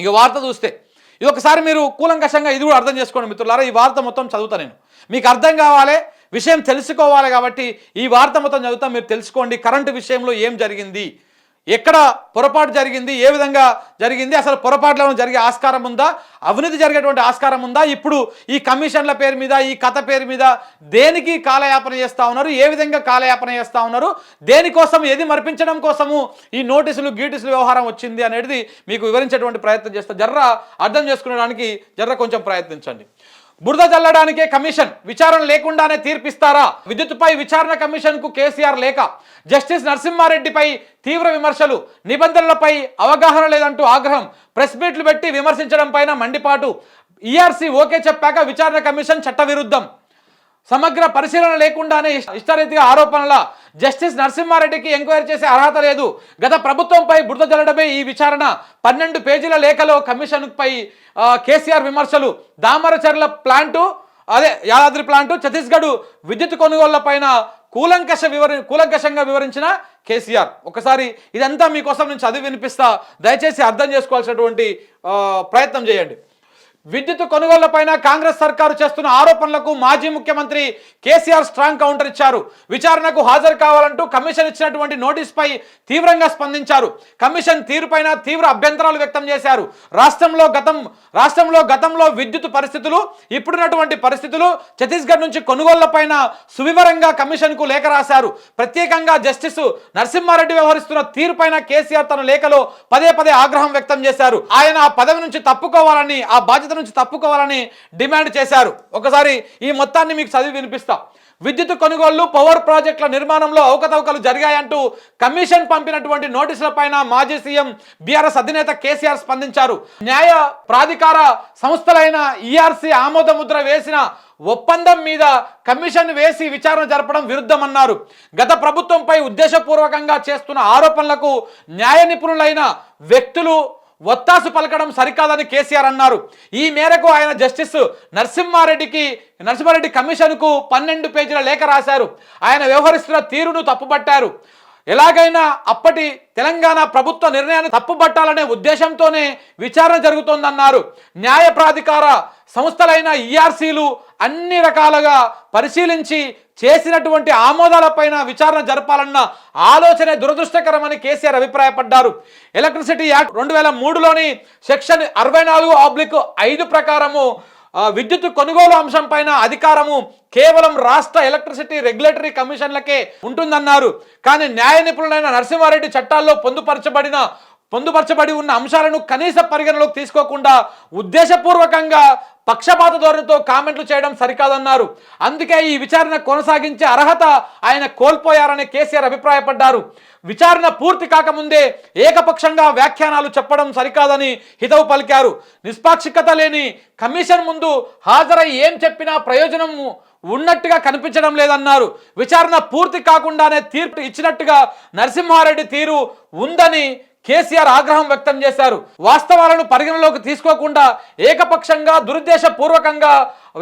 ఇక వార్త చూస్తే ఇది ఒకసారి మీరు కూలంకషంగా ఇది కూడా అర్థం చేసుకోండి మిత్రులారా ఈ వార్త మొత్తం చదువుతా నేను. మీకు అర్థం కావాలి విషయం తెలుసుకోవాలి కాబట్టి ఈ వార్త మొత్తం చదువుతా మీరు తెలుసుకోండి కరెంటు విషయంలో ఏం జరిగింది ఎక్కడ పొరపాటు జరిగింది ఏ విధంగా జరిగింది అసలు పొరపాటులో జరిగే ఆస్కారం ఉందా అవినీతి జరిగేటువంటి ఆస్కారం ఉందా ఇప్పుడు ఈ కమిషన్ల పేరు మీద ఈ కథ పేరు మీద దేనికి కాలయాపన చేస్తూ ఉన్నారు ఏ విధంగా కాలయాపన చేస్తూ ఉన్నారు దేనికోసం ఏది మర్పించడం కోసము ఈ నోటీసులు గీటీసులు వ్యవహారం వచ్చింది అనేది మీకు వివరించేటువంటి ప్రయత్నం చేస్తా జర్ర అర్థం చేసుకునేడానికి జర్ర కొంచెం ప్రయత్నించండి. బురద చల్లడానికే కమిషన్. విచారణ లేకుండానే తీర్పిస్తారా? విద్యుత్పై విచారణ కమిషన్కు కేసీఆర్ లేక జస్టిస్ నరసింహారెడ్డిపై తీవ్ర విమర్శలు నిబంధనలపై అవగాహన లేదంటూ ఆగ్రహం ప్రెస్ మీట్లు పెట్టి విమర్శించడం పైన మండిపాటు. ఈఆర్సీ ఓకే చెప్పాక విచారణ కమిషన్ చట్టవిరుద్ధం. సమగ్ర పరిశీలన లేకుండానే ఇష్టారీతిగా ఆరోపణల జస్టిస్ నరసింహారెడ్డికి ఎంక్వైరీ చేసే అర్హత లేదు. గత ప్రభుత్వంపై బురద జల్లడమే ఈ విచారణ. పన్నెండు పేజీల లేఖలో కమిషన్పై కేసీఆర్ విమర్శలు. దామరచర్ల ప్లాంటు అదే యాదాద్రి ప్లాంటు ఛత్తీస్గఢ్ విద్యుత్ కొనుగోళ్ళపైన కూలంకష వివరి కూలంకషంగా వివరించిన కేసీఆర్. ఒకసారి ఇదంతా మీకోసం నేను చదివి వినిపిస్తా. దయచేసి అర్థం చేసుకోవాల్సినటువంటి ప్రయత్నం చేయండి. విద్యుత్ కొనుగోళ్ళపైన కాంగ్రెస్ సర్కారు చేస్తున్న ఆరోపణలకు మాజీ ముఖ్యమంత్రి కేసీఆర్ స్ట్రాంగ్ కౌంటర్ ఇచ్చారు. విచారణకు హాజరు కావాలంటూ కమిషన్ ఇచ్చినటువంటి నోటీస్పై తీవ్రంగా స్పందించారు. కమిషన్ తీరుపైన తీవ్ర అభ్యంతరాలు వ్యక్తం చేశారు. రాష్ట్రంలో గతం రాష్ట్రంలో గతంలో విద్యుత్ పరిస్థితులు ఇప్పుడున్నటువంటి పరిస్థితులు ఛత్తీస్గఢ్ నుంచి కొనుగోళ్ళపైన సువివరంగా కమిషన్కు లేఖ రాశారు. ప్రత్యేకంగా జస్టిస్ నరసింహారెడ్డి వ్యవహరిస్తున్న తీరుపైన కేసీఆర్ తన లేఖలో పదే పదే ఆగ్రహం వ్యక్తం చేశారు. ఆయన ఆ పదవి నుంచి తప్పుకోవాలని ఆ బాధ్యత నుంచి తప్పుకోవాలని డిమాండ్ చేశారు. ఒకసారి ఈ మొత్తాన్ని మీకు చదివి వినిపిస్తా. విద్యుత్ కొనుగోళ్ళు పవర్ ప్రాజెక్టుల నిర్మాణంలో అవకతవకలు జరిగాయంటూ కమిషన్ పంపినటువంటి నోటీసులపైన మాజీ సీఎం బీఆర్ఎస్ అధినేత కేసీఆర్ స్పందించారు. న్యాయ ప్రాధికార సంస్థలైన ఈఆర్సీ ఆమోద ముద్ర వేసిన ఒప్పందం మీద కమిషన్ వేసి విచారణ జరపడం విరుద్ధమన్నారు. గత ప్రభుత్వంపై ఉద్దేశపూర్వకంగా చేస్తున్న ఆరోపణలకు న్యాయ నిపుణులైన వ్యక్తులు ఒత్తాసు పలకడం సరికాదని కేసీఆర్ అన్నారు. ఈ మేరకు ఆయన జస్టిస్ నరసింహారెడ్డికి నరసింహారెడ్డి కమిషన్కు పన్నెండు పేజీల లేఖ రాశారు. ఆయన వ్యవహరిస్తున్న తీరును తప్పుపట్టారు. ఎలాగైనా అప్పటి తెలంగాణ ప్రభుత్వ నిర్ణయాన్ని తప్పుపట్టాలనే ఉద్దేశంతోనే విచారణ జరుగుతోందన్నారు. న్యాయ ప్రాధికార సంస్థలైన ఈఆర్సీలు అన్ని రకాలుగా పరిశీలించి చేసినటువంటి ఆమోదాలపైన విచారణ జరపాలన్న ఆలోచనే దురదృష్టకరమని కేసీఆర్ అభిప్రాయపడ్డారు. ఎలక్ట్రిసిటీ యాక్ట్ రెండు వేల మూడులోని సెక్షన్ అరవై నాలుగు ఆబ్లిక్ ఐదు ప్రకారము విద్యుత్ కొనుగోలు అంశం పైన అధికారము కేవలం రాష్ట్ర ఎలక్ట్రిసిటీ రెగ్యులేటరీ కమిషన్లకే ఉంటుందన్నారు. కానీ న్యాయ నిపుణులైన నరసింహారెడ్డి చట్టాల్లో పొందుపరచబడిన పొందుపరచబడి ఉన్న అంశాలను కనీస పరిగణలోకి తీసుకోకుండా ఉద్దేశపూర్వకంగా పక్షపాత ధోరణితో కామెంట్లు చేయడం సరికాదన్నారు. అందుకే ఈ విచారణ కొనసాగించే అర్హత ఆయన కోల్పోయారని కేసీఆర్ అభిప్రాయపడ్డారు. విచారణ పూర్తి కాకముందే ఏకపక్షంగా వ్యాఖ్యానాలు చెప్పడం సరికాదని హితవు పలికారు. నిష్పాక్షికత లేని కమిషన్ ముందు హాజరై ఏం చెప్పినా ప్రయోజనం ఉన్నట్టుగా కనిపించడం లేదన్నారు. విచారణ పూర్తి కాకుండానే తీర్పు ఇచ్చినట్టుగా నరసింహారెడ్డి తీరు ఉందని కేసీఆర్ ఆగ్రహం వ్యక్తం చేశారు. వాస్తవాలను పరిగణలోకి తీసుకోకుండా ఏకపక్షంగా దురుద్దేశపూర్వకంగా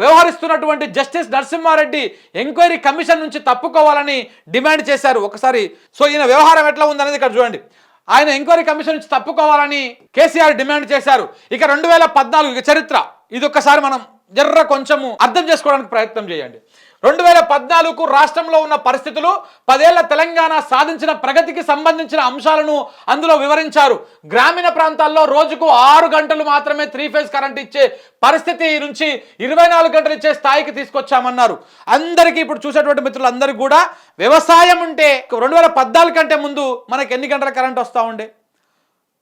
వ్యవహరిస్తున్నటువంటి జస్టిస్ నరసింహారెడ్డి ఎంక్వైరీ కమిషన్ నుంచి తప్పుకోవాలని డిమాండ్ చేశారు. ఒకసారి సో ఈయన వ్యవహారం ఎట్లా ఉందనేది ఇక్కడ చూడండి. ఆయన ఎంక్వైరీ కమిషన్ నుంచి తప్పుకోవాలని కేసీఆర్ డిమాండ్ చేశారు. ఇక రెండు వేల పద్నాలుగు చరిత్ర. ఇది ఒక్కసారి మనం జర్ర కొంచెము అర్థం చేసుకోవడానికి ప్రయత్నం చేయండి. రెండు వేల పద్నాలుగు రాష్ట్రంలో ఉన్న పరిస్థితులు పదేళ్ళ తెలంగాణ సాధించిన ప్రగతికి సంబంధించిన అంశాలను అందులో వివరించారు. గ్రామీణ ప్రాంతాల్లో రోజుకు ఆరు గంటలు మాత్రమే త్రీ ఫేజ్ కరెంట్ ఇచ్చే పరిస్థితి నుంచి ఇరవై నాలుగు గంటలు ఇచ్చే స్థాయికి తీసుకొచ్చామన్నారు. అందరికీ ఇప్పుడు చూసేటువంటి మిత్రులందరికీ కూడా వ్యవసాయం ఉంటే రెండు వేల పద్నాలుగు కంటే ముందు మనకి ఎన్ని గంటల కరెంట్ వస్తూ ఉండే?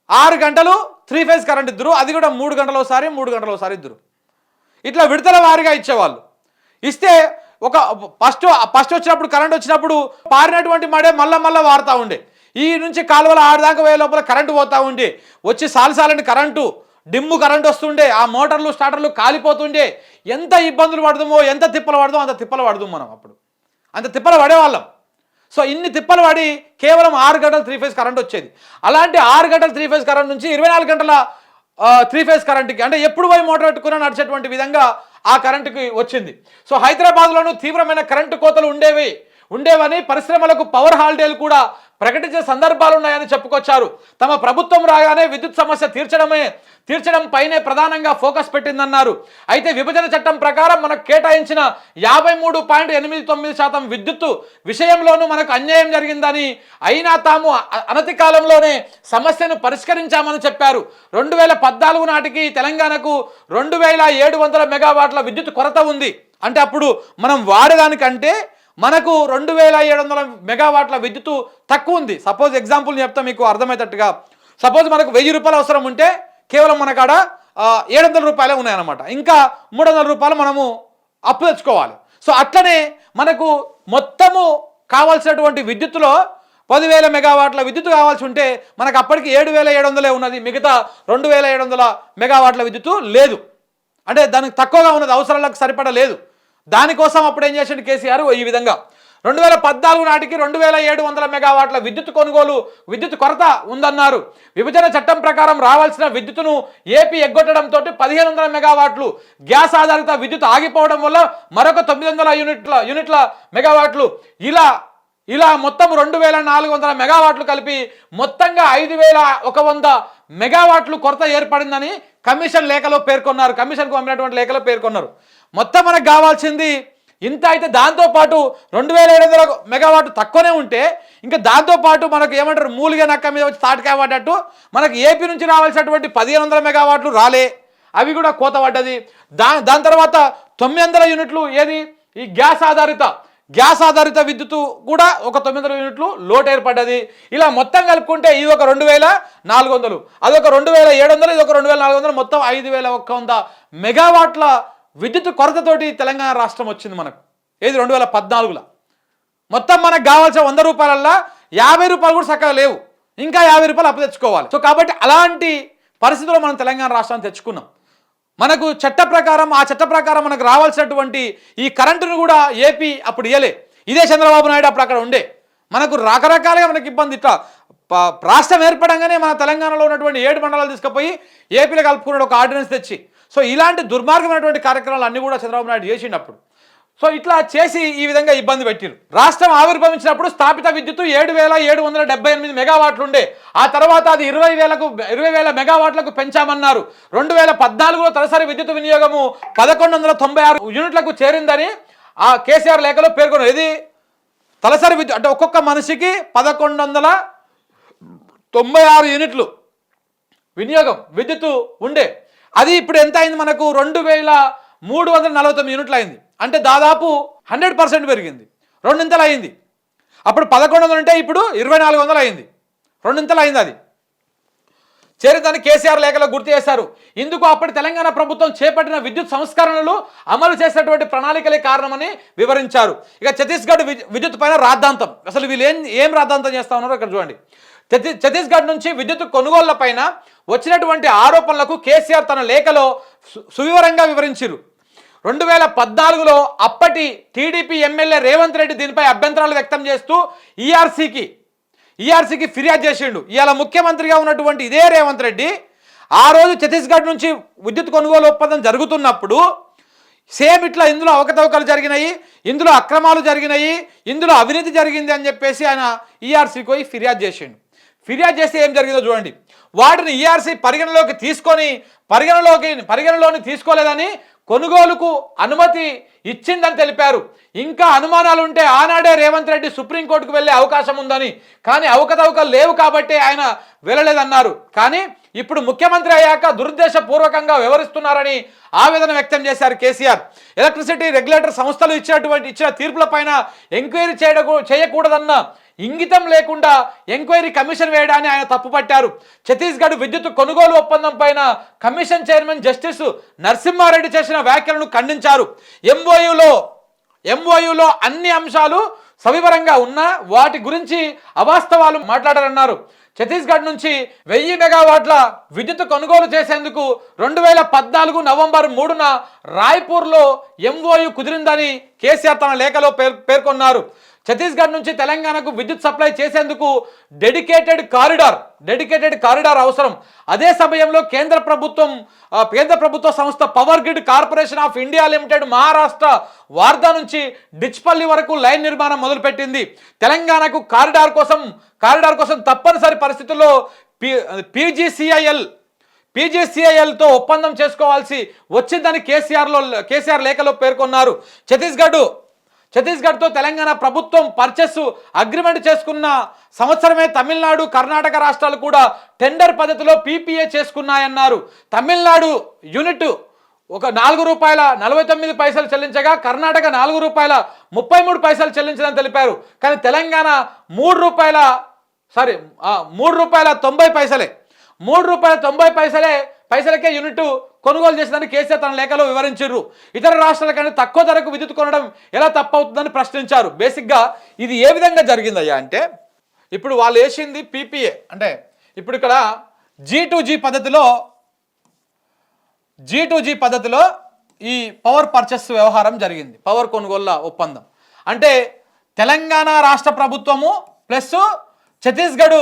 ఆరు గంటలు త్రీ ఫేజ్ కరెంట్ ఇద్దరు అది కూడా మూడు గంటల ఒకసారి మూడు గంటల ఒకసారి ఇద్దరు. ఇట్లా విడతల వారిగా ఇచ్చేవాళ్ళు. ఇస్తే ఒక ఫస్ట్ ఫస్ట్ వచ్చినప్పుడు కరెంట్ వచ్చినప్పుడు పారినటువంటి మడే మళ్ళా మళ్ళా వాడుతూ ఉండే. ఈ నుంచి కాలువల ఆడదాకా పోయే లోపల కరెంటు పోతూ ఉండే. వచ్చి సాలసాలని కరెంటు డిమ్ము కరెంట్ వస్తుండే. ఆ మోటార్లు స్టార్టర్లు కాలిపోతుండే. ఎంత ఇబ్బందులు పడదామో ఎంత తిప్పలు పడదాం అంత తిప్పలు పడదాం మనం అప్పుడు. అంత తిప్పలు పడేవాళ్ళం. సో ఇన్ని తిప్పలు పడి కేవలం ఆరు గంటల త్రీ ఫేజ్ కరెంట్ వచ్చేది. అలాంటి ఆరు గంటల త్రీ ఫేజ్ కరెంట్ నుంచి ఇరవై నాలుగు గంటల త్రీ ఫేజ్ కరెంట్కి అంటే ఎప్పుడు పోయి మోటార్ పెట్టుకున్నా నడిచేటువంటి విధంగా ఆ కరెంటుకి వచ్చింది. సో హైదరాబాద్లోనూ తీవ్రమైన కరెంటు కోతలు ఉండేవి. ఉండేవని పరిశ్రమలకు పవర్ హాలిడేలు కూడా ప్రకటించే సందర్భాలు ఉన్నాయని చెప్పుకొచ్చారు. తమ ప్రభుత్వం రాగానే విద్యుత్ సమస్య తీర్చడమే తీర్చడం పైనే ప్రధానంగా ఫోకస్ పెట్టిందన్నారు. అయితే విభజన చట్టం ప్రకారం మనకు కేటాయించిన యాభై మూడు పాయింట్ ఎనిమిది తొమ్మిది శాతం విద్యుత్తు విషయంలోనూ మనకు అన్యాయం జరిగిందని అయినా తాము అనతి కాలంలోనే సమస్యను పరిష్కరించామని చెప్పారు. రెండు వేల పద్నాలుగు నాటికి తెలంగాణకు రెండు వేల ఏడు వందల మెగావాట్ల విద్యుత్ కొరత ఉంది. అంటే అప్పుడు మనం వాడేదానికంటే మనకు రెండు వేల ఏడు వందల మెగావాట్ల విద్యుత్ తక్కువ ఉంది సపోజ్ ఎగ్జాంపుల్ చెప్తా మీకు అర్థమయ్యేటట్టుగా. సపోజ్ మనకు వెయ్యి రూపాయలు అవసరం ఉంటే కేవలం మన కాడ ఏడు వందల రూపాయలే ఉన్నాయన్నమాట. ఇంకా మూడు వందల రూపాయలు మనము అప్పు తెచ్చుకోవాలి. సో అట్లనే మనకు మొత్తము కావాల్సినటువంటి విద్యుత్తులో పదివేల మెగావాట్ల విద్యుత్ కావాల్సి ఉంటే మనకు అప్పటికి ఏడు వేల ఏడు వందలే ఉన్నది. మిగతా రెండు వేల ఏడు వందల మెగావాట్ల విద్యుత్తు లేదు. అంటే దానికి తక్కువగా ఉన్నది అవసరాలకు సరిపడ లేదు దానికోసం అప్పుడు ఏం చేసిండు కేసీఆర్? ఈ విధంగా. రెండు వేల పద్నాలుగు నాటికి రెండు వేల ఏడు వందల మెగావాట్ల విద్యుత్ కొనుగోలు విద్యుత్ కొరత ఉందన్నారు. విభజన చట్టం ప్రకారం రావాల్సిన విద్యుత్తును ఏపీ ఎగ్గొట్టడంతో పదిహేను వందల మెగావాట్లు గ్యాస్ ఆధారిత విద్యుత్ ఆగిపోవడం వల్ల మరొక తొమ్మిది వందల యూనిట్ల యూనిట్ల మెగావాట్లు. ఇలా ఇలా మొత్తం రెండు వేల నాలుగు వందల మెగావాట్లు కలిపి మొత్తంగా ఐదు వేల ఒక వంద మెగావాట్లు కొరత ఏర్పడిందని కమిషన్ లేఖలో పేర్కొన్నారు. కమిషన్కు పంపినటువంటి లేఖలో పేర్కొన్నారు. మొత్తం మనకు కావాల్సింది ఇంత అయితే దాంతోపాటు రెండు వేల ఏడు వందల మెగావాట్ తక్కువనే ఉంటే ఇంకా దాంతోపాటు మనకు ఏమంటారు మూలిగా నక్క మీద వచ్చి తాటికాయ పడ్డట్టు మనకు ఏపీ నుంచి రావాల్సినటువంటి పదిహేను వందల మెగావాట్లు రాలే. అవి కూడా కోత పడ్డది. దా దాని తర్వాత తొమ్మిది వందల యూనిట్లు ఏది? ఈ గ్యాస్ ఆధారిత. గ్యాస్ ఆధారిత విద్యుత్ కూడా ఒక తొమ్మిది వందల యూనిట్లు లోటు ఏర్పడ్డది. ఇలా మొత్తం కలుపుకుంటే ఇది ఒక రెండు వేల నాలుగు వందలు. అదొక రెండు వేల ఏడు వందలు ఇది ఒక రెండు వేల నాలుగు వందలు మొత్తం ఐదు వేల ఒక్క వంద మెగావాట్ల విద్యుత్ కొరతతోటి తెలంగాణ రాష్ట్రం వచ్చింది మనకు. ఏది రెండు వేల పద్నాలుగులో? మొత్తం మనకు కావాల్సిన వంద రూపాయలల్లో యాభై రూపాయలు కూడా చక్కగా లేవు. ఇంకా యాభై రూపాయలు అప్పు తెచ్చుకోవాలి. సో కాబట్టి అలాంటి పరిస్థితుల్లో మనం తెలంగాణ రాష్ట్రాన్ని తెచ్చుకున్నాం. మనకు చట్ట ప్రకారం ఆ చట్ట ప్రకారం మనకు రావాల్సినటువంటి ఈ కరెంటును కూడా ఏపీ అప్పుడు ఇయ్యలే. ఇదే చంద్రబాబు నాయుడు అప్పుడు అక్కడ ఉండే. మనకు రకరకాలుగా మనకి ఇబ్బంది ఇట్లా రాష్ట్రం ఏర్పడంగానే మన తెలంగాణలో ఉన్నటువంటి ఏడు మండలాలు తీసుకుపోయి ఏపీలో కలుపుకున్నాడు ఒక ఆర్డినెన్స్ తెచ్చి. సో ఇలాంటి దుర్మార్గమైనటువంటి కార్యక్రమాలు అన్నీ కూడా చంద్రబాబు నాయుడు చేసినప్పుడు సో ఇట్లా చేసి ఈ విధంగా ఇబ్బంది పెట్టారు. రాష్ట్రం ఆవిర్భవించినప్పుడు స్థాపిత విద్యుత్ ఏడు వేల ఏడు వందల డెబ్బై ఎనిమిది మెగావాట్లు ఉండే ఆ తర్వాత అది ఇరవై వేలకు ఇరవై వేల మెగావాట్లకు పెంచామన్నారు. రెండు వేల పద్నాలుగులో తలసరి విద్యుత్ వినియోగము పదకొండు వందల తొంభై ఆరు యూనిట్లకు చేరిందని ఆ కేసీఆర్ లేఖలో పేర్కొన్నారు. ఇది తలసరి విద్యుత్ అంటే ఒక్కొక్క మనిషికి పదకొండు వందల తొంభై ఆరు యూనిట్లు వినియోగం విద్యుత్ ఉండే. అది ఇప్పుడు ఎంత అయింది మనకు? రెండు వేల మూడు వందల నలభై తొమ్మిది యూనిట్లు అయింది. అంటే దాదాపు హండ్రెడ్ పర్సెంట్ పెరిగింది. రెండింతలు అయింది. అప్పుడు పదకొండు వందలు ఉంటే ఇప్పుడు ఇరవై నాలుగు వందలు అయింది. రెండింతలు అయింది అది. చేరిదని కేసీఆర్ లేఖలో గుర్తు చేశారు. ఇందుకు అప్పటి తెలంగాణ ప్రభుత్వం చేపట్టిన విద్యుత్ సంస్కరణలు అమలు చేసినటువంటి ప్రణాళికలే కారణమని వివరించారు. ఇక ఛత్తీస్గఢ్ విద్యుత్ పైన రాద్ధాంతం. అసలు వీళ్ళు ఏం ఏం రాద్ధాంతం చేస్తా ఉన్నారో ఇక్కడ చూడండి. ఛత్తీస్గఢ్ నుంచి విద్యుత్ కొనుగోళ్ళపైన వచ్చినటువంటి ఆరోపణలకు కేసీఆర్ తన లేఖలో సు- సువివరంగా వివరించారు రెండు వేల పద్నాలుగులో అప్పటి టీడీపీ ఎమ్మెల్యే రేవంత్ రెడ్డి దీనిపై అభ్యంతరాలు వ్యక్తం చేస్తూ ఈఆర్సీకి ఈఆర్సీకి ఫిర్యాదు చేసిండు. ఇవాళ ముఖ్యమంత్రిగా ఉన్నటువంటి ఇదే రేవంత్ రెడ్డి ఆ రోజు ఛత్తీస్గఢ్ నుంచి విద్యుత్ కొనుగోలు ఒప్పందం జరుగుతున్నప్పుడు సేమ్ ఇట్లా ఇందులో అవకతవకలు జరిగినాయి ఇందులో అక్రమాలు జరిగినాయి ఇందులో అవినీతి జరిగింది అని చెప్పేసి ఆయన ఈఆర్సీకి పోయి ఫిర్యాదు చేసిండు. ఫిర్యాదు చేస్తే ఏం జరిగిందో చూడండి. వాటిని ఈఆర్సీ పరిగణలోకి తీసుకొని పరిగణలోకి పరిగణలోని తీసుకోలేదని కొనుగోలుకు అనుమతి ఇచ్చిందని తెలిపారు. ఇంకా అనుమానాలు ఉంటే ఆనాడే రేవంత్ రెడ్డి సుప్రీంకోర్టుకు వెళ్ళే అవకాశం ఉందని కానీ అవకతవకలు లేవు కాబట్టి ఆయన వెళ్ళలేదన్నారు. కానీ ఇప్పుడు ముఖ్యమంత్రి అయ్యాక దురుద్దేశపూర్వకంగా వ్యవహరిస్తున్నారని ఆవేదన వ్యక్తం చేశారు కేసీఆర్. ఎలక్ట్రిసిటీ రెగ్యులేటర్ సంస్థలు ఇచ్చినటువంటి ఇచ్చిన తీర్పులపైన ఎంక్వైరీ చేయడకు చేయకూడదన్న ఇంగితం లేకుండా ఎంక్వైరీ కమిషన్ వేయడాన్ని ఆయన తప్పుపట్టారు. ఛత్తీస్గఢ్ విద్యుత్ కొనుగోలు ఒప్పందం పైన కమిషన్ చైర్మన్ జస్టిస్ నరసింహారెడ్డి చేసిన వ్యాఖ్యలను ఖండించారు. ఎంఓయూలో ఎంఓయూలో అన్ని అంశాలు సవివరంగా ఉన్నా వాటి గురించి అవాస్తవాలు మాట్లాడారన్నారు ఛత్తీస్గఢ్ నుంచి వెయ్యి మెగావాట్ల విద్యుత్ కొనుగోలు చేసేందుకు రెండు వేల పద్నాలుగు నవంబర్ మూడున రాయ్పూర్లో ఎంఓయు కుదిరిందని కేసీఆర్ తన లేఖలో పేర్ పేర్కొన్నారు. ఛత్తీస్గఢ్ నుంచి తెలంగాణకు విద్యుత్ సప్లై చేసేందుకు డెడికేటెడ్ కారిడార్ డెడికేటెడ్ కారిడార్ అవసరం. అదే సమయంలో కేంద్ర ప్రభుత్వం కేంద్ర ప్రభుత్వ సంస్థ Power Grid Corporation of India Limited Maharashtra Wardha నుంచి డిచ్పల్లి వరకు లైన్ నిర్మాణం మొదలుపెట్టింది. తెలంగాణకు కారిడార్ కోసం కారిడార్ కోసం తప్పనిసరి పరిస్థితుల్లో పీ పీజీసీఐఎల్ పీజీసీఐఎల్తో ఒప్పందం చేసుకోవాల్సి వచ్చిందని కేసీఆర్లో కేసీఆర్ లేఖలో పేర్కొన్నారు. ఛత్తీస్గఢ్ ఛత్తీస్గఢ్తో తెలంగాణ ప్రభుత్వం పర్చేస్ అగ్రిమెంట్ చేసుకున్న సంవత్సరమే తమిళనాడు కర్ణాటక రాష్ట్రాలు కూడా టెండర్ పద్ధతిలో పీపీఏ చేసుకున్నాయన్నారు. తమిళనాడు యూనిట్ ఒక నాలుగు రూపాయల నలభై తొమ్మిది పైసలు చెల్లించగా కర్ణాటక నాలుగు రూపాయల ముప్పై మూడు పైసలు చెల్లించదని తెలిపారు. కానీ తెలంగాణ మూడు రూపాయల సారీ మూడు రూపాయల తొంభై పైసలే. మూడు రూపాయల తొంభై పైసలే పైసలకే యూనిట్ కొనుగోలు చేసిందని కేసీఆర్ తన లేఖలో వివరించారు. ఇతర రాష్ట్రాల కంటే తక్కువ ధరకు విద్యుత్ కొనడం ఎలా తప్పవుతుందని ప్రశ్నించారు. బేసిక్గా ఇది ఏ విధంగా జరిగిందయ్యా అంటే ఇప్పుడు వాళ్ళు వేసింది పీపీఏ. అంటే ఇప్పుడు ఇక్కడ జీ టు జీ పద్ధతిలో జీ టు జీ పద్ధతిలో ఈ పవర్ పర్చేస్ వ్యవహారం జరిగింది. పవర్ కొనుగోళ్ళ ఒప్పందం. అంటే తెలంగాణ రాష్ట్ర ప్రభుత్వము ప్లస్ ఛత్తీస్గఢ్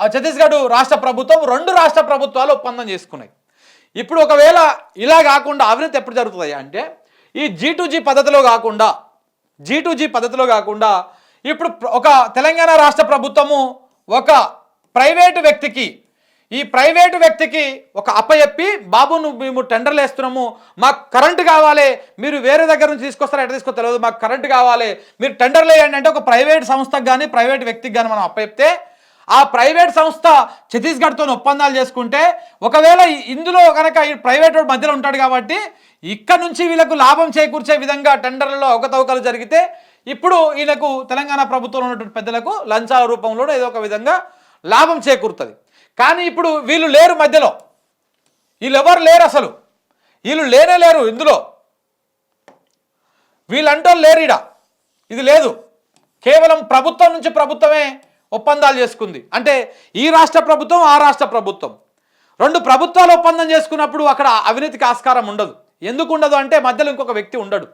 ఛత్తీస్గఢ్ రాష్ట్ర ప్రభుత్వం రెండు రాష్ట్ర ప్రభుత్వాలు ఒప్పందం చేసుకున్నాయి. ఇప్పుడు ఒకవేళ ఇలా కాకుండా అవినీతి ఎప్పుడు జరుగుతుంది అంటే ఈ జీ టు జీ పద్ధతిలో కాకుండా జీ టు జీ పద్ధతిలో కాకుండా ఇప్పుడు ఒక తెలంగాణ రాష్ట్ర ప్రభుత్వము ఒక ప్రైవేటు వ్యక్తికి ఈ ప్రైవేటు వ్యక్తికి ఒక అప్పచెప్పి బాబు నువ్వు మేము టెండర్లు వేస్తున్నాము మాకు కరెంటు కావాలి మీరు వేరే దగ్గర నుంచి తీసుకొస్తారా ఎట్లా తీసుకో తెలియదు మాకు కరెంటు కావాలి మీరు టెండర్లు వేయండి అంటే ఒక ప్రైవేట్ సంస్థకు కానీ ప్రైవేట్ వ్యక్తికి కానీ మనం అప్పచెప్తే ఆ ప్రైవేట్ సంస్థ ఛత్తీస్గఢ్తో ఒప్పందాలు చేసుకుంటే ఒకవేళ ఇందులో కనుక ఈ ప్రైవేట్ మధ్యలో ఉంటాడు కాబట్టి ఇక్కడ నుంచి వీళ్ళకు లాభం చేకూర్చే విధంగా టెండర్లలో అవకతవకలు జరిగితే ఇప్పుడు ఈయనకు తెలంగాణ ప్రభుత్వంలో ఉన్నటువంటి పెద్దలకు లంచాల రూపంలో ఏదో ఒక విధంగా లాభం చేకూరుతుంది. కానీ ఇప్పుడు వీళ్ళు లేరు మధ్యలో. వీళ్ళెవరు లేరు అసలు? వీళ్ళు లేనే లేరు ఇందులో. వీళ్ళంటూ లేరు ఈడ. ఇది లేదు. కేవలం ప్రభుత్వం నుంచి ప్రభుత్వమే ఒప్పందాలు చేసుకుంది. అంటే ఈ రాష్ట్ర ప్రభుత్వం ఆ రాష్ట్ర ప్రభుత్వం. రెండు ప్రభుత్వాలు ఒప్పందం చేసుకున్నప్పుడు అక్కడ అవినీతికి ఆస్కారం ఉండదు. ఎందుకు ఉండదు అంటే మధ్యలో ఇంకొక వ్యక్తి ఉండడు.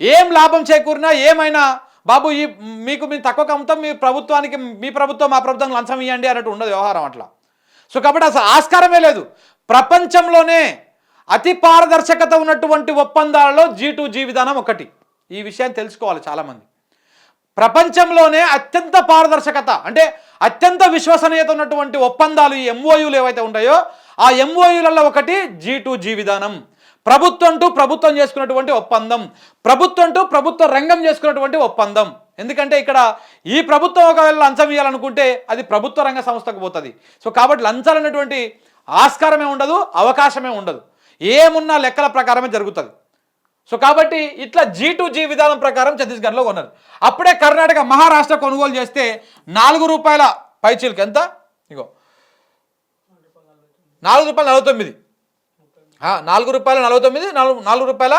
ఏం లాభం చేకూరినా ఏమైనా బాబు ఈ మీకు మీ తక్కువ అమ్ముతాం మీ ప్రభుత్వానికి మీ ప్రభుత్వం మా ప్రభుత్వం లంచం ఇవ్వండి అన్నట్టు ఉండదు వ్యవహారం అట్లా. సో కాబట్టి అసలు ఆస్కారమే లేదు. ప్రపంచంలోనే అతి పారదర్శకత ఉన్నటువంటి ఒప్పందాలలో జీ టు జీ విధానం ఒకటి. ఈ విషయాన్ని తెలుసుకోవాలి చాలామంది. ప్రపంచంలోనే అత్యంత పారదర్శకత అంటే అత్యంత విశ్వసనీయత ఉన్నటువంటి ఒప్పందాలు ఈ ఎంఓయూలు ఏవైతే ఉంటాయో ఆ ఎంఓయూలలో ఒకటి జీ టు జీ విధానం. ప్రభుత్వం టు ప్రభుత్వం చేసుకున్నటువంటి ఒప్పందం. ప్రభుత్వం టు ప్రభుత్వ రంగం చేసుకున్నటువంటి ఒప్పందం. ఎందుకంటే ఇక్కడ ఈ ప్రభుత్వం ఒకవేళ లంచం ఇవ్వాలనుకుంటే అది ప్రభుత్వ రంగ సంస్థకు పోతుంది. సో కాబట్టి లంచాలు అనేటువంటి ఆస్కారమే ఉండదు అవకాశమే ఉండదు. ఏమున్నా లెక్కల ప్రకారమే జరుగుతుంది. సో కాబట్టి ఇట్లా జీ టు జీ విధానం ప్రకారం ఛత్తీస్గఢ్లో కొన్నారు. అప్పుడే కర్ణాటక మహారాష్ట్ర కొనుగోలు చేస్తే నాలుగు రూపాయల పైచీలకి ఎంత? ఇగో. నాలుగు రూపాయల నలభై తొమ్మిది. నాలుగు రూపాయల నలభై తొమ్మిది నాలుగు నాలుగు రూపాయల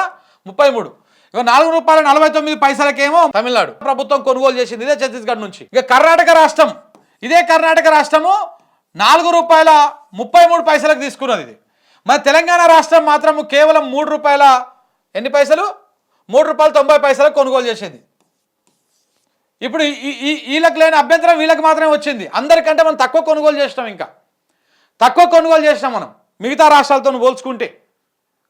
ముప్పై మూడు. ఇక నాలుగు రూపాయల నలభై తొమ్మిది పైసలకేమో తమిళనాడు ప్రభుత్వం కొనుగోలు చేసింది ఇదే ఛత్తీస్గఢ్ నుంచి. ఇక కర్ణాటక రాష్ట్రం ఇదే కర్ణాటక రాష్ట్రము నాలుగు రూపాయల ముప్పై మూడు పైసలకు తీసుకున్నది ఇది. మన తెలంగాణ రాష్ట్రం మాత్రము కేవలం మూడు రూపాయల ఎన్ని పైసలు? మూడు రూపాయలు తొంభై పైసలకు కొనుగోలు చేసింది. ఇప్పుడు ఈ- ఈ వీళ్ళకి లేని అభ్యంతరం వీళ్ళకి మాత్రమే వచ్చింది. అందరికంటే మనం తక్కువ కొనుగోలు చేసినాం ఇంకా. తక్కువ కొనుగోలు చేసినాం మనం. మిగతా రాష్ట్రాలతో పోల్చుకుంటే.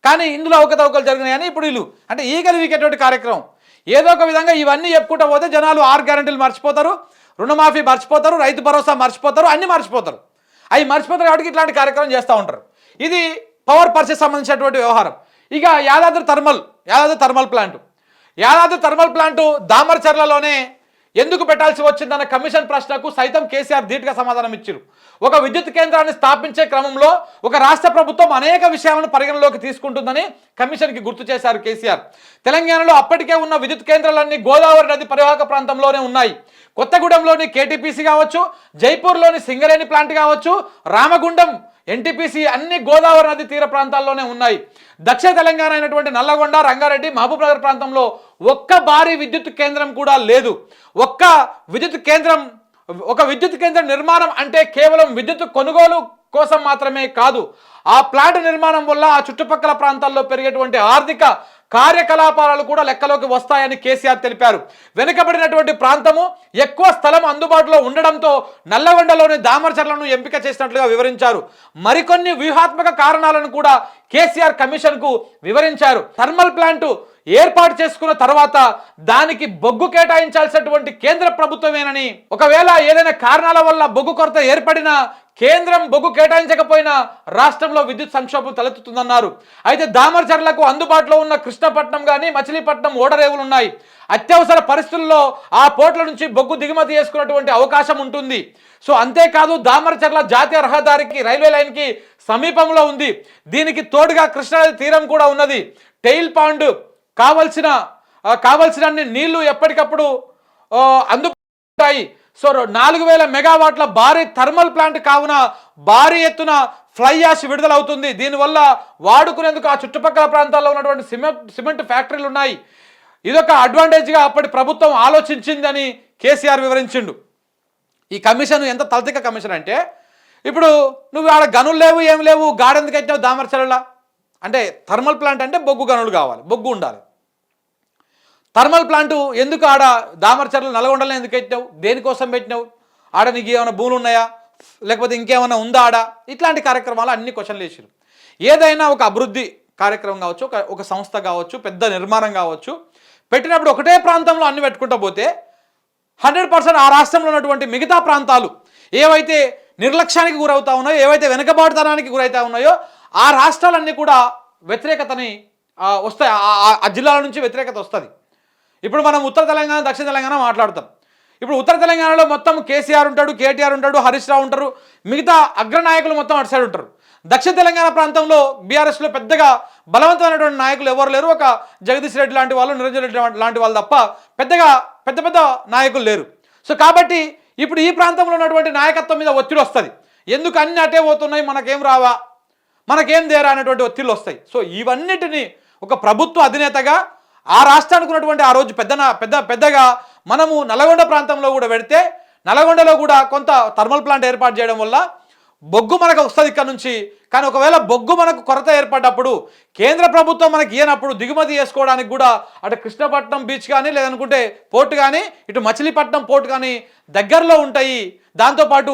కానీ ఇందులో అవకతవకలు జరిగినాయని ఇప్పుడు వీళ్ళు అంటే ఈగలు వీకేటువంటి కార్యక్రమం. ఏదో ఒక విధంగా ఇవన్నీ చెప్పుకుంటూ పోతే జనాలు ఆరు గ్యారంటీలు మర్చిపోతారు రుణమాఫీ మర్చిపోతారు రైతు భరోసా మర్చిపోతారు అన్నీ మర్చిపోతారు. అవి మర్చిపోతారు కాబట్టి ఇట్లాంటి కార్యక్రమం చేస్తూ ఉంటారు. ఇది పవర్ పర్చేస్ సంబంధించినటువంటి వ్యవహారం. ఇక Yadadri thermal Yadadri thermal plant. Yadadri thermal plant దామర్చర్లలోనే ఎందుకు పెట్టాల్సి వచ్చిందన్న కమిషన్ ప్రశ్నకు సైతం కేసీఆర్ ధీటుగా సమాధానం ఇచ్చారు. ఒక విద్యుత్ కేంద్రాన్ని స్థాపించే క్రమంలో ఒక రాష్ట్ర ప్రభుత్వం అనేక విషయాలను పరిగణలోకి తీసుకుంటుందని కమిషన్కి గుర్తు చేశారు కేసీఆర్. తెలంగాణలో అప్పటికే ఉన్న విద్యుత్ కేంద్రాలన్నీ గోదావరి నది పరివాహక ప్రాంతంలోనే ఉన్నాయి. కొత్తగూడెంలోని కేటీపీసీ కావచ్చు జైపూర్లోని సింగరేణి ప్లాంట్ కావచ్చు రామగుండం ఎన్టీపీసీ అన్ని గోదావరి నది తీర ప్రాంతాల్లోనే ఉన్నాయి. దక్షిణ తెలంగాణ అయినటువంటి నల్లగొండ రంగారెడ్డి మహబూబ్నగర్ ప్రాంతంలో ఒక్క భారీ విద్యుత్ కేంద్రం కూడా లేదు. ఒక్క విద్యుత్ కేంద్రం ఒక విద్యుత్ కేంద్రం నిర్మాణం అంటే కేవలం విద్యుత్ కొనుగోలు కోసం మాత్రమే కాదు. ఆ ప్లాంట్ నిర్మాణం వల్ల ఆ చుట్టుపక్కల ప్రాంతాల్లో పెరిగేటువంటి ఆర్థిక కార్యకలాపాలు కూడా లెక్కలోకి వస్తాయని కేసీఆర్ తెలిపారు. వెనుకబడినటువంటి ప్రాంతము ఎక్కువ స్థలం అందుబాటులో ఉండడంతో నల్లగొండలోని దామరచర్లను ఎంపిక చేసినట్లుగా వివరించారు. మరికొన్ని వ్యూహాత్మక కారణాలను కూడా కేసీఆర్ కమిషన్కు వివరించారు. థర్మల్ ప్లాంటు ఏర్పాటు చేసుకున్న తర్వాత దానికి బొగ్గు కేటాయించాల్సినటువంటి కేంద్ర ప్రభుత్వమేనని. ఒకవేళ ఏదైనా కారణాల వల్ల బొగ్గు కొరత ఏర్పడినా కేంద్రం బొగ్గు కేటాయించకపోయినా రాష్ట్రంలో విద్యుత్ సంక్షోభం తలెత్తుతుందన్నారు. అయితే దామర్చర్లకు అందుబాటులో ఉన్న కృష్ణపట్నం కానీ మచిలీపట్నం ఓడరేవులు ఉన్నాయి అత్యవసర పరిస్థితుల్లో ఆ పోర్ట్ల నుంచి బొగ్గు దిగుమతి చేసుకున్నటువంటి అవకాశం ఉంటుంది. సో అంతేకాదు దామర్చర్ల జాతీయ రహదారికి రైల్వే లైన్కి సమీపంలో ఉంది. దీనికి తోడుగా కృష్ణానది తీరం కూడా ఉన్నది. టెయిల్ పాండ్ కావలసిన కావలసిన కావలసినన్ని నీళ్ళు ఎప్పటికప్పుడు అందుకుంటాయి. సో నాలుగు వేల మెగావాట్ల భారీ థర్మల్ ప్లాంట్ కావున భారీ ఎత్తున ఫ్లై యాష్ విడుదలవుతుంది. దీనివల్ల వాడుకునేందుకు ఆ చుట్టుపక్కల ప్రాంతాల్లో ఉన్నటువంటి సిమెంట్ సిమెంట్ ఫ్యాక్టరీలు ఉన్నాయి ఇదొక అడ్వాంటేజ్గా అప్పటి ప్రభుత్వం ఆలోచించిందని కేసీఆర్ వివరించిండు. ఈ కమిషన్ ఎంత తలతిక కమిషన్ అంటే ఇప్పుడు నువ్వు ఆడ గనులు లేవు ఏం లేవు గాడెందుకు ఎట్టావు దామరచరలా? అంటే థర్మల్ ప్లాంట్ అంటే బొగ్గు గనులు కావాలి బొగ్గు ఉండాలి. థర్మల్ ప్లాంట్ ఎందుకు ఆడ దామర్చర్లు నల్గొండలో ఎందుకు పెట్టినావు? దేనికోసం పెట్టినావు? ఆడ నీకు ఏమైనా భూములు ఉన్నాయా? లేకపోతే ఇంకేమైనా ఉందా ఆడ? ఇట్లాంటి కార్యక్రమాలు అన్ని క్వశ్చన్లు వేసారు ఏదైనా ఒక అభివృద్ధి కార్యక్రమం కావచ్చు ఒక ఒక సంస్థ కావచ్చు పెద్ద నిర్మాణం కావచ్చు పెట్టినప్పుడు ఒకటే ప్రాంతంలో అన్ని పెట్టుకుంటూ పోతే హండ్రెడ్ పర్సెంట్ ఆ రాష్ట్రంలో ఉన్నటువంటి మిగతా ప్రాంతాలు ఏవైతే నిర్లక్ష్యానికి గురవుతా ఉన్నాయో ఏవైతే వెనుకబాటుతనానికి గురవుతా ఉన్నాయో ఆ రాష్ట్రాలన్నీ కూడా వ్యతిరేకతని వస్తాయి. ఆ జిల్లాల నుంచి వ్యతిరేకత వస్తుంది. ఇప్పుడు మనం ఉత్తర తెలంగాణ దక్షిణ తెలంగాణ మాట్లాడతాం. ఇప్పుడు ఉత్తర తెలంగాణలో మొత్తం కేసీఆర్ ఉంటాడు కేటీఆర్ ఉంటాడు హరీష్ రావు ఉంటారు మిగతా అగ్రనాయకులు మొత్తం అటు సైడ్ ఉంటారు. దక్షిణ తెలంగాణ ప్రాంతంలో బీఆర్ఎస్లో పెద్దగా బలవంతమైనటువంటి నాయకులు ఎవరు లేరు. ఒక జగదీష్ రెడ్డి లాంటి వాళ్ళు నిరంజన్ రెడ్డి లాంటి వాళ్ళు తప్ప పెద్దగా పెద్ద పెద్ద నాయకులు లేరు. సో కాబట్టి ఇప్పుడు ఈ ప్రాంతంలో ఉన్నటువంటి నాయకత్వం మీద ఒత్తిడి వస్తుంది. ఎందుకు అన్ని అటే పోతున్నాయి? మనకేం రావా? మనకేం దేరా అనేటువంటి ఒత్తిళ్ళు వస్తాయి. సో ఇవన్నిటిని ఒక ప్రభుత్వ అధినేతగా ఆ రాష్ట్రానికి ఉన్నటువంటి ఆ రోజు పెద్ద పెద్ద పెద్దగా మనము నల్గొండ ప్రాంతంలో కూడా పెడితే నల్గొండలో కూడా కొంత థర్మల్ ప్లాంట్ ఏర్పాటు చేయడం వల్ల బొగ్గు మనకు వస్తుంది ఇక్కడ నుంచి. కానీ ఒకవేళ బొగ్గు మనకు కొరత ఏర్పడ్డప్పుడు కేంద్ర ప్రభుత్వం మనకి ఇయ్యనప్పుడు దిగుమతి చేసుకోవడానికి కూడా అటు కృష్ణపట్నం బీచ్ కానీ లేదనుకుంటే పోర్ట్ కానీ ఇటు మచిలీపట్నం పోర్ట్ కానీ దగ్గరలో ఉంటాయి. దాంతోపాటు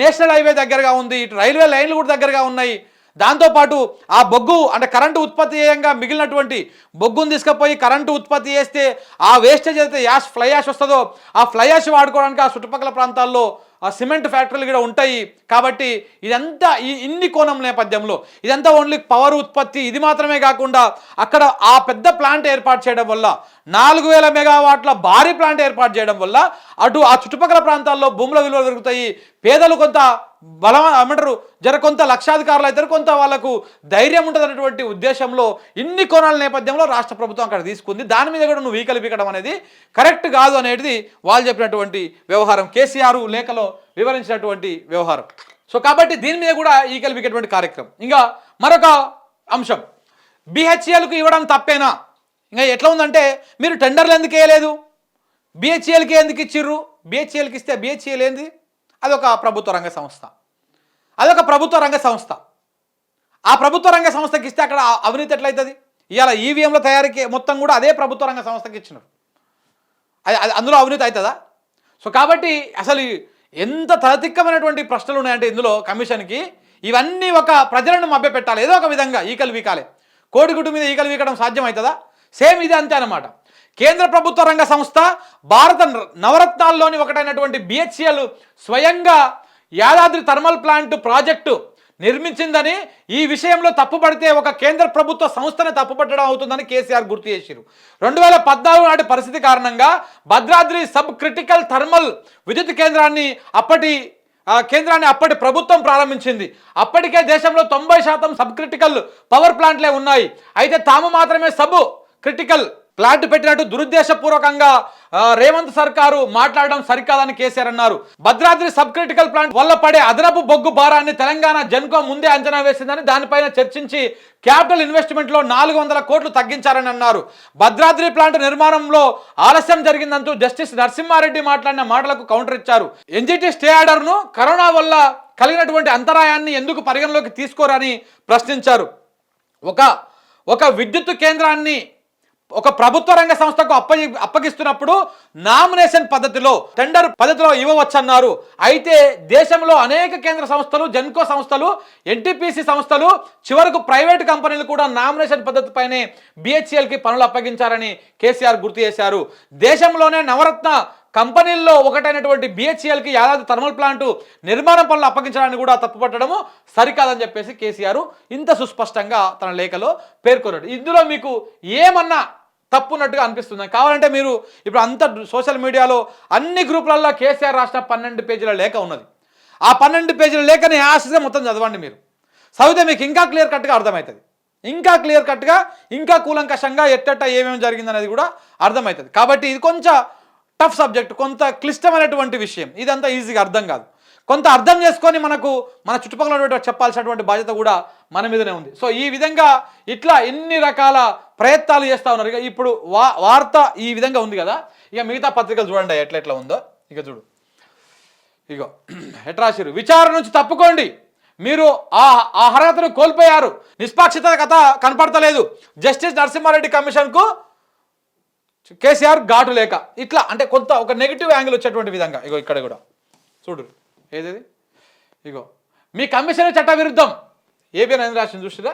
నేషనల్ హైవే దగ్గరగా ఉంది ఇటు రైల్వే లైన్లు కూడా దగ్గరగా ఉన్నాయి. దాంతోపాటు ఆ బొగ్గు అంటే కరెంటు ఉత్పత్తి చేయంగా మిగిలినటువంటి బొగ్గును తీసుకుపోయి కరెంటు ఉత్పత్తి చేస్తే ఆ వేస్టేజ్ అయితే యాష్ ఫ్లై యాష్ వస్తుందో ఆ ఫ్లై యాష్ వాడుకోవడానికి ఆ చుట్టుపక్కల ప్రాంతాల్లో ఆ సిమెంట్ ఫ్యాక్టరీలు కూడా ఉంటాయి. కాబట్టి ఇదంతా ఈ ఇన్ని కోణం నేపథ్యంలో ఇదంతా ఓన్లీ పవర్ ఉత్పత్తి ఇది మాత్రమే కాకుండా అక్కడ ఆ పెద్ద ప్లాంట్ ఏర్పాటు చేయడం వల్ల నాలుగు వేల మెగావాట్ల భారీ ప్లాంట్ ఏర్పాటు చేయడం వల్ల అటు ఆ చుట్టుపక్కల ప్రాంతాల్లో భూముల విలువలు పెరుగుతాయి. పేదలు కొంత బలం ఏమంటారు జర కొంత లక్షాధికారులు అయితే కొంత వాళ్ళకు ధైర్యం ఉంటుంది అనేటువంటి ఉద్దేశంలో ఇన్ని కోణాల నేపథ్యంలో రాష్ట్ర ప్రభుత్వం అక్కడ తీసుకుంది. దాని మీద కూడా నువ్వు వీకలు పీకడం అనేది కరెక్ట్ కాదు అనేది వాళ్ళు చెప్పినటువంటి వ్యవహారం. కేసీఆర్ లేఖలో వివరించినటువంటి వ్యవహారం. సో కాబట్టి దీని మీద కూడా ఈ పీకేటువంటి కార్యక్రమం. ఇంకా మరొక అంశం. బిహెచ్ఎల్కు ఇవ్వడం తప్పేనా? ఇంకా ఎట్లా ఉందంటే మీరు టెండర్లు ఎందుకు వేయలేదు? బిహెచ్ఎల్కి ఎందుకు ఇచ్చిర్రు? బిహెచ్ఎల్కి ఇస్తే బిహెచ్ఎల్ ఏంది? అదొక ప్రభుత్వ రంగ సంస్థ. అదొక ప్రభుత్వ రంగ సంస్థ. ఆ ప్రభుత్వ రంగ సంస్థకి ఇస్తే అక్కడ అవినీతి ఎట్లయితుంది? ఇవాళ ఈవీఎంల తయారీకి మొత్తం కూడా అదే ప్రభుత్వ రంగ సంస్థకి ఇచ్చినారు. అది అందులో అవినీతి అవుతుందా సో కాబట్టి అసలు ఎంత తలతిక్కమైనటువంటి ప్రశ్నలు ఉన్నాయంటే ఇందులో కమిషన్కి ఇవన్నీ ఒక ప్రజలను మభ్యపెట్టాలి. ఏదో ఒక విధంగా ఈకలు వీకాలి. కోడిగుడ్డు మీద ఈకలు వీకడం సాధ్యమవుతుందా సేమ్ ఇది అంతే అనమాట కేంద్ర ప్రభుత్వ రంగ సంస్థ భారత నవరత్నాల్లోని ఒకటైనటువంటి బిహెచ్సిఎల్ స్వయంగా యాదాద్రి థర్మల్ ప్లాంట్ ప్రాజెక్టు నిర్మించిందని ఈ విషయంలో తప్పుపడితే ఒక కేంద్ర ప్రభుత్వ సంస్థను తప్పుపట్టడం అవుతుందని కేసీఆర్ గుర్తు చేశారు రెండు వేల పద్నాలుగు నాటి పరిస్థితి కారణంగా భద్రాద్రి సబ్ క్రిటికల్ థర్మల్ విద్యుత్ కేంద్రాన్ని అప్పటి కేంద్రాన్ని అప్పటి ప్రభుత్వం ప్రారంభించింది. అప్పటికే దేశంలో తొంభై శాతం సబ్ క్రిటికల్ పవర్ ప్లాంట్లే ఉన్నాయి. అయితే తాము మాత్రమే సబ్ క్రిటికల్ ప్లాంట్ పెట్టినట్టు దురుద్దేశపూర్వకంగా రేవంత్ సర్కారు మాట్లాడడం సరికాదని కేసీఆర్ అన్నారు. భద్రాద్రి సబ్ క్రిటికల్ ప్లాంట్ వల్ల పడే అదనపు బొగ్గు భారాన్ని తెలంగాణ జన్కో ముందే అంచనా వేసిందని దానిపైన చర్చించి క్యాపిటల్ ఇన్వెస్ట్మెంట్లో నాలుగు వందల కోట్లు తగ్గించారని అన్నారు. భద్రాద్రి ప్లాంట్ నిర్మాణంలో ఆలస్యం జరిగిందంటూ జస్టిస్ నరసింహారెడ్డి మాట్లాడిన మాటలకు కౌంటర్ ఇచ్చారు. ఎన్జిటి స్టే ఆర్డర్ను కరోనా వల్ల కలిగినటువంటి అంతరాయాన్ని ఎందుకు పరిగణలోకి తీసుకోరని ప్రశ్నించారు. ఒక ఒక విద్యుత్ కేంద్రాన్ని ఒక ప్రభుత్వ రంగ సంస్థకు అప్పగి అప్పగిస్తున్నప్పుడు నామినేషన్ పద్ధతిలో టెండర్ పద్ధతిలో ఇవ్వవచ్చన్నారు. అయితే దేశంలో అనేక కేంద్ర సంస్థలు జెన్కో సంస్థలు ఎన్టీపీసీ సంస్థలు చివరకు ప్రైవేట్ కంపెనీలు కూడా నామినేషన్ పద్ధతిపైనే బిహెచ్ఎల్కి పనులు అప్పగించారని కేసీఆర్ గుర్తు చేశారు. దేశంలోనే నవరత్న కంపెనీల్లో ఒకటైనటువంటి బిహెచ్ఎల్కి ఏడాది థర్మల్ ప్లాంట్ నిర్మాణ పనులు అప్పగించడాన్ని కూడా తప్పుపట్టడము సరికాదని చెప్పేసి కేసీఆర్ ఇంత సుస్పష్టంగా తన లేఖలో పేర్కొన్నాడు. ఇందులో మీకు ఏమన్నా తప్పున్నట్టుగా అనిపిస్తుంది. కావాలంటే మీరు ఇప్పుడు అంత సోషల్ మీడియాలో అన్ని గ్రూపులలో కేసీఆర్ రాసిన పన్నెండు పేజీల లేఖ ఉన్నది. ఆ పన్నెండు పేజీల లేఖని ఆశగా మొత్తం చదవండి మీరు. చదివితే మీకు ఇంకా క్లియర్ కట్గా అర్థమవుతుంది. ఇంకా క్లియర్ కట్గా ఇంకా కూలంకషంగా ఎట్టెట్ట ఏమేమి జరిగిందనేది కూడా అర్థమవుతుంది. కాబట్టి ఇది కొంచెం టఫ్ సబ్జెక్ట్ కొంత క్లిష్టమైనటువంటి విషయం. ఇదంతా ఈజీగా అర్థం కాదు. కొంత అర్థం చేసుకొని మనకు మన చుట్టుపక్కల ఉన్నటువంటి చెప్పాల్సినటువంటి బాధ్యత కూడా మన మీదనే ఉంది. సో ఈ విధంగా ఇట్లా ఎన్ని రకాల ప్రయత్నాలు చేస్తూ ఉన్నారు. ఇక ఇప్పుడు వా వార్త ఈ విధంగా ఉంది కదా. ఇక మిగతా పత్రికలు చూడండి ఎట్లా ఎట్లా ఉందో. ఇక చూడు. ఇగో ఎట్లా విచారణ నుంచి తప్పుకోండి. మీరు ఆ ఆ అర్హతను కోల్పోయారు. నిష్పాక్షిత కథ కనపడతలేదు. జస్టిస్ నరసింహారెడ్డి కమిషన్కు కేసీఆర్ ఘాటు లేక. ఇట్లా అంటే కొంత ఒక నెగిటివ్ యాంగిల్ వచ్చేటువంటి విధంగా. ఇగో ఇక్కడ కూడా. చూడు. ఏది ఇగో మీ కమిషన్ చట్ట విరుద్ధం ఏపీ నరేంద్ర రాసింది చూసిరా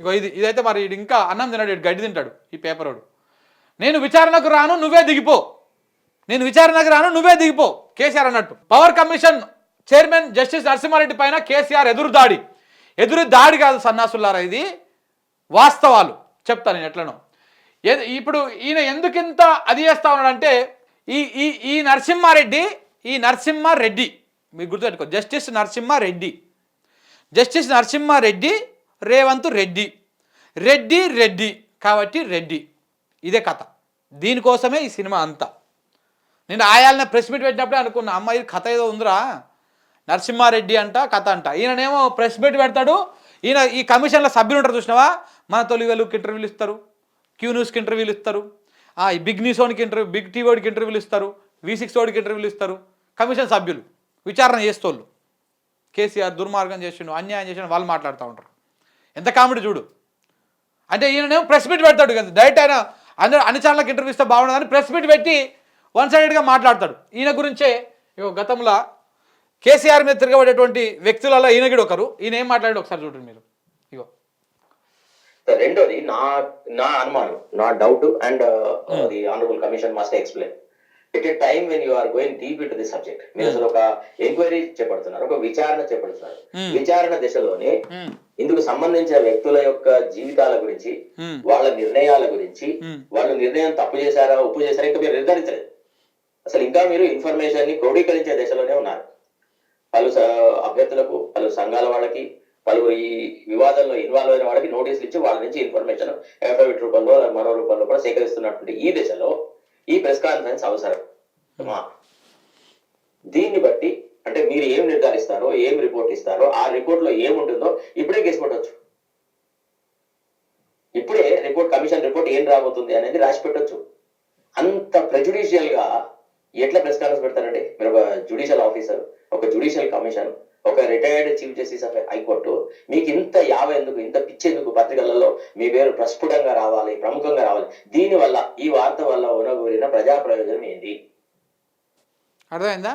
ఇగో ఇది ఇదైతే మరి ఈడు ఇంకా అన్నం తిన్నాడు ఇటు గడ్డి తింటాడు ఈ పేపర్ వాడు నేను విచారణకు రాను నువ్వే దిగిపో. నేను విచారణకు రాను నువ్వే దిగిపో. కేసీఆర్ అన్నట్టు. Power commission chairman justice Narasimha Reddy పైన కేసీఆర్ ఎదురు దాడి. ఎదురు దాడి కాదు సన్నాసులారా ఇది. వాస్తవాలు. చెప్తాను నేను ఎట్లనో. ఇప్పుడు ఈయన ఎందుకింత అది చేస్తా ఉన్నాడంటే ఈ ఈ ఈ నరసింహారెడ్డి ఈ నరసింహారెడ్డి మీరు గుర్తుపెట్టుకో. Justice Narasimha Reddy justice Narasimha Reddy Revanth Reddy. Reddy Reddy. కాబట్టి రెడ్డి. ఇదే కథ. దీనికోసమే ఈ సినిమా అంతా. నేను ఆయాలని ప్రెస్ మీట్ పెట్టినప్పుడే అనుకున్నా అమ్మాయి కథ ఏదో ఉందిరా. నరసింహారెడ్డి అంట కథ అంట. ఈయననేమో ప్రెస్ మీట్ పెడతాడు. ఈయన ఈ కమిషన్లో సభ్యులు ఉంటారు చూసినావా? మన తొలి వెలుగుకి ఇంటర్వ్యూలు ఇస్తారు. క్యూ న్యూస్కి ఇంటర్వ్యూలు ఇస్తారు. ఆ, ఈ బిగ్ న్యూస్ వాడికి ఇంటర్వ్యూ బిగ్ టీవీ వాడికి ఇంటర్వ్యూలు ఇస్తారు. వి సిక్స్ వాడికి ఇంటర్వ్యూలు ఇస్తారు. కమిషన్ సభ్యులు. విచారణ చేస్తోళ్ళు. కేసీఆర్ దుర్మార్గం చేసిండు అన్యాయం చేసిండు వాళ్ళు మాట్లాడుతూ ఉంటారు ఎంత కామెడీ చూడు. అంటే ఈయననేమో ప్రెస్ మీట్ పెడతాడు కదా. డైరెక్ట్ ఆయన అందరూ అన్ని ఛానళ్ళకి ఇంటర్వ్యూ ఇస్తే బాగుండదని ప్రెస్ మీట్ పెట్టి వన్ సైడెడ్గా మాట్లాడతాడు. ఈయన గురించే గతంలో కేసీఆర్ మీద తిరగబడేటువంటి వ్యక్తులలో ఈయన కూడా ఒకరు. ఈయన ఏం మాట్లాడాడు ఒకసారి చూడండి మీరు. ఇగో. రెండోది నా నా అనుమానం నా doubt and the honourable commission must explain at a time when you are going deep in the subject మీరు అసలు ఒక ఎంక్వైరీ చేపడుతున్నారు ఒక విచారణ చేపడుతున్నారు Hmm. విచారణ దశలోనే ఉమ్, ఇందుకు సంబంధించిన వ్యక్తుల యొక్క జీవితాల గురించి ఉమ్, వాళ్ళ నిర్ణయాల గురించి Hmm. వాళ్ళు నిర్ణయం తప్పు చేశారా ఉప్పు చేశారా ఇంకా మీరు నిర్ధారించలేదు. అసలు ఇంకా మీరు ఇన్ఫర్మేషన్ని క్రోడీకరించే దశలోనే ఉన్నారు. పలు అభ్యర్థులకు పలు సంఘాల వాళ్ళకి పలువురు ఈ వివాదంలో ఇన్వాల్వ్ అయిన వాళ్ళకి నోటీసులు ఇచ్చి వాళ్ళ నుంచి ఇన్ఫర్మేషన్ ఎఫ్ఐవిట్ రూపంలో మరో రూపంలో కూడా సేకరిస్తున్నటువంటి ఈ దశలో ఈ ప్రెస్ కాన్ఫరెన్స్ అవసరం. దీన్ని బట్టి అంటే మీరు ఏం నిర్ధారిస్తారో ఏం రిపోర్ట్ ఇస్తారో ఆ రిపోర్ట్లో ఏముంటుందో ఇప్పుడే కేసు పెట్టవచ్చు ఇప్పుడే రిపోర్ట్ కమిషన్ రిపోర్ట్ ఏం రాబోతుంది అనేది రాసి పెట్టొచ్చు. అంత ప్రెజుడిషియల్గా ఎట్లా ప్రెస్ కాన్ఫరెన్స్ పెడతారండి? మీరు ఒక జుడిషియల్ ఆఫీసర్ ఒక జుడిషియల్ కమిషన్ ఒక retired chief justice of high court మీకు ఇంత యావ ఎందుకు ఇంత పిచ్చేందుకు పత్రికలలో మీ పేరు ప్రస్ఫుటంగా రావాలి ప్రముఖంగా రావాలి? దీని వల్ల ఈ వార్త వల్ల ఉనగూరిన ప్రజా ప్రయోజనం ఏంటి? అర్థమైందా?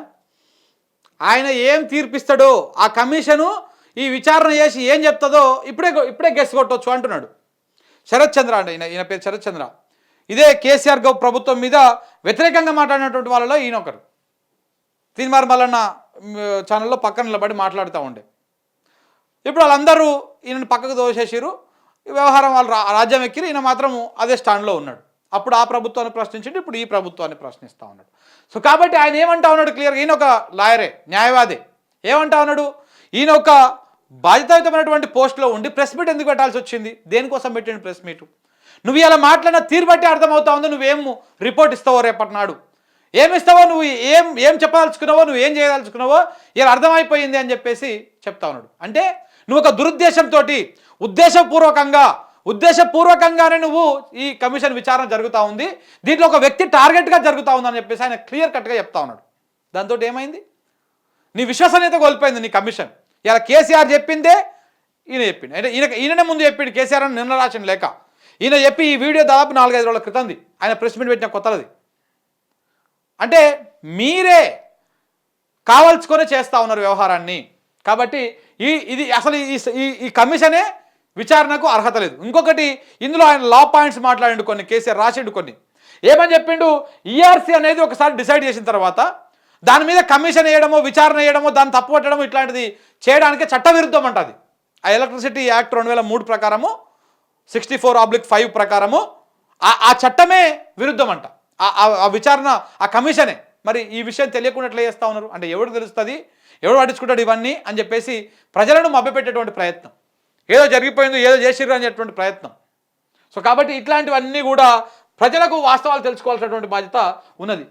ఆయన ఏం తీర్పిస్తాడో ఆ కమిషను ఈ విచారణ చేసి ఏం చెప్తుందో ఇప్పుడే ఇప్పుడే గెస్ కొట్టవచ్చు అంటున్నాడు. శరత్ చంద్ర అండి ఈయన ఈయన పేరు శరత్ చంద్ర. ఇదే కేసీఆర్ గౌ ప్రభుత్వం మీద వ్యతిరేకంగా మాట్లాడినటువంటి వాళ్ళలో ఈయన ఒకరు తీన్మార్ మల్లన్న ఛానల్లో పక్కన నిలబడి మాట్లాడుతూ ఉండే. ఇప్పుడు వాళ్ళందరూ ఈయనను పక్కకు దోసేసారు వ్యవహారం వాళ్ళు రా- రాజ్యం ఎక్కిరు ఈయన మాత్రం అదే స్టాండ్లో ఉన్నాడు. అప్పుడు ఆ ప్రభుత్వాన్ని ప్రశ్నించండి. ఇప్పుడు ఈ ప్రభుత్వాన్ని ప్రశ్నిస్తూ ఉన్నాడు. సో కాబట్టి ఆయన ఏమంటా ఉన్నాడు క్లియర్గా? ఈయన ఒక లాయరే న్యాయవాది. ఏమంటా ఉన్నాడు? ఈయన ఒక బాధ్యతాయుతమైనటువంటి పోస్ట్లో ఉండి ప్రెస్ మీట్ ఎందుకు పెట్టాల్సి వచ్చింది? దేనికోసం పెట్టిండు ప్రెస్ మీట్? నువ్వు ఇలా మాట్లాడిన తీరు బట్టి అర్థమవుతా ఉంది. నువ్వేం రిపోర్ట్ ఇస్తావో రేపటి నాడు? ఏమిస్తావో నువ్వు ఏం ఏం చెప్పదలుచుకున్నావో నువ్వు ఏం చేయదలుచుకున్నావో ఇలా అర్థమైపోయింది అని చెప్పేసి చెప్తా ఉన్నాడు. అంటే నువ్వు ఒక దురుద్దేశంతో ఉద్దేశపూర్వకంగా ఉద్దేశపూర్వకంగానే నువ్వు ఈ కమిషన్ విచారణ జరుగుతూ ఉంది. దీంట్లో ఒక వ్యక్తి టార్గెట్గా జరుగుతూ ఉందని చెప్పేసి ఆయన క్లియర్ కట్గా చెప్తా ఉన్నాడు. దాంతో ఏమైంది? నీ విశ్వసనీయత కోల్పోయింది నీ కమిషన్. ఇలా కేసీఆర్ చెప్పిందే ఈయన చెప్పింది అంటే ఈయన ఈయననే ముందు చెప్పిండు కేసీఆర్ అని నిన్న రాసిన లేక ఈయన చెప్పి ఈ వీడియో దాదాపు నాలుగైదు రోజుల క్రితంది. ఆయన ప్రెస్ మీట్ పెట్టిన కొత్తది. అంటే మీరే కావల్చుకొని చేస్తూ ఉన్నారు వ్యవహారాన్ని. కాబట్టి ఈ ఇది అసలు ఈ ఈ- ఈ కమిషనే విచారణకు అర్హత లేదు. ఇంకొకటి ఇందులో ఆయన లా పాయింట్స్ మాట్లాడిండు కొన్ని కేసీఆర్ రాసిండు కొన్ని. ఏమని చెప్పిండు? ఈఆర్సీ అనేది ఒకసారి డిసైడ్ చేసిన తర్వాత దాని మీద కమిషన్ వేయడమో విచారణ వేయడమో దాన్ని తప్పు తప్పుపట్టడమో ఇట్లాంటిది చేయడానికి చట్టవిరుద్ధం అంటది. ఆ ఎలక్ట్రిసిటీ యాక్ట్ రెండు వేల మూడు ప్రకారము సిక్స్టీ ఫోర్ ఆబ్లిక్ ఫైవ్ ప్రకారము ఆ- ఆ చట్టమే విరుద్ధం అంట. ఆ విచారణ ఆ కమిషనే మరి ఈ విషయం తెలియకుండా ఎట్లా చేస్తూ ఉన్నారు? అంటే ఎవడు తెలుస్తుంది? ఎవడు పట్టించుకుంటాడు ఇవన్నీ అని చెప్పేసి ప్రజలను మభ్యపెట్టేటువంటి ప్రయత్నం. ఏదో జరిగిపోయిందో ఏదో చేసిర్రు అనేటువంటి ప్రయత్నం. సో కాబట్టి ఇట్లాంటివన్నీ కూడా ప్రజలకు వాస్తవాలు తెలుసుకోవాల్సినటువంటి బాధ్యత ఉన్నది.